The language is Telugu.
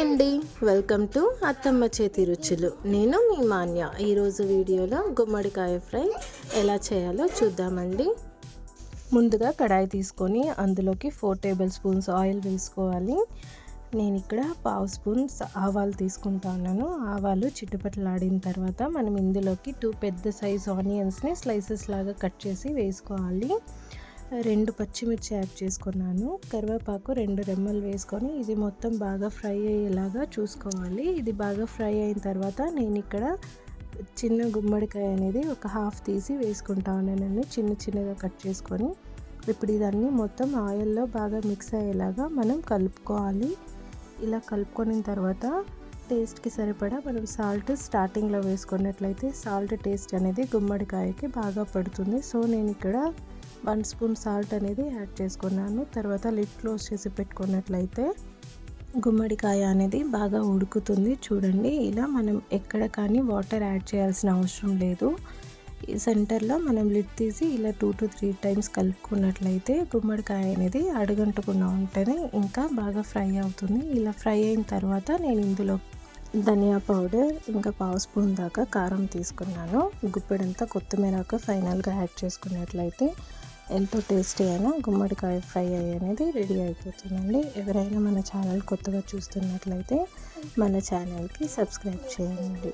అండి. వెల్కమ్ టు అత్తమ్మ చేతి రుచులు. నేను మీ మాన్య. ఈరోజు వీడియోలో గుమ్మడికాయ ఫ్రై ఎలా చేయాలో చూద్దామండి. ముందుగా కడాయి తీసుకొని అందులోకి ఫోర్ టేబుల్ స్పూన్స్ ఆయిల్ వేసుకోవాలి. నేను ఇక్కడ పావు స్పూన్స్ ఆవాలు తీసుకుంటాను ఆవాలు చిట్టుపట్లాడిన తర్వాత మనం ఇందులోకి టూ పెద్ద సైజ్ ఆనియన్స్ని స్లైసెస్ లాగా కట్ చేసి వేసుకోవాలి. రెండు పచ్చిమిర్చి యాడ్ చేసుకున్నాను. కరివేపాకు రెండు రెమ్మలు వేసుకొని ఇది మొత్తం బాగా ఫ్రై అయ్యేలాగా చూసుకోవాలి. ఇది బాగా ఫ్రై అయిన తర్వాత నేను ఇక్కడ చిన్న గుమ్మడికాయ అనేది ఒక హాఫ్ తీసి వేసుకుంటా ఉన్నాను చిన్న చిన్నగా కట్ చేసుకొని ఇప్పుడు ఇదన్నీ మొత్తం ఆయిల్లో బాగా మిక్స్ అయ్యేలాగా మనం కలుపుకోవాలి. ఇలా కలుపుకొని తర్వాత టేస్ట్కి సరిపడా మనం సాల్ట్ స్టార్టింగ్లో వేసుకున్నట్లయితే సాల్ట్ టేస్ట్ అనేది గుమ్మడికాయకి బాగా పడుతుంది. సో నేను ఇక్కడ వన్ స్పూన్ సాల్ట్ అనేది యాడ్ చేసుకున్నాను. తర్వాత లిడ్ క్లోజ్ చేసి పెట్టుకున్నట్లయితే గుమ్మడికాయ అనేది బాగా ఉడుకుతుంది. చూడండి ఇలా మనం ఎక్కడ కానీ వాటర్ యాడ్ చేయాల్సిన అవసరం లేదు. ఈ సెంటర్లో మనం లిడ్ తీసి ఇలా టూ టు త్రీ టైమ్స్ కలుపుకున్నట్లయితే గుమ్మడికాయ అనేది అడుగంటుకుండా ఉంటేనే ఇంకా బాగా ఫ్రై అవుతుంది. ఇలా ఫ్రై అయిన తర్వాత నేను ఇందులో ధనియా పౌడర్ ఇంకా పావు స్పూన్ దాకా కారం తీసుకున్నాను. గుప్పెడంతా కొత్తిమీర ఫైనల్గా యాడ్ చేసుకున్నట్లయితే ఎంతో టేస్టీ అయిన గుమ్మడికాయ ఫ్రై అనేది రెడీ అయిపోతుందండి. ఎవరైనా మన ఛానల్ కొత్తగా చూస్తున్నట్లయితే మన ఛానల్కి సబ్స్క్రైబ్ చేయండి.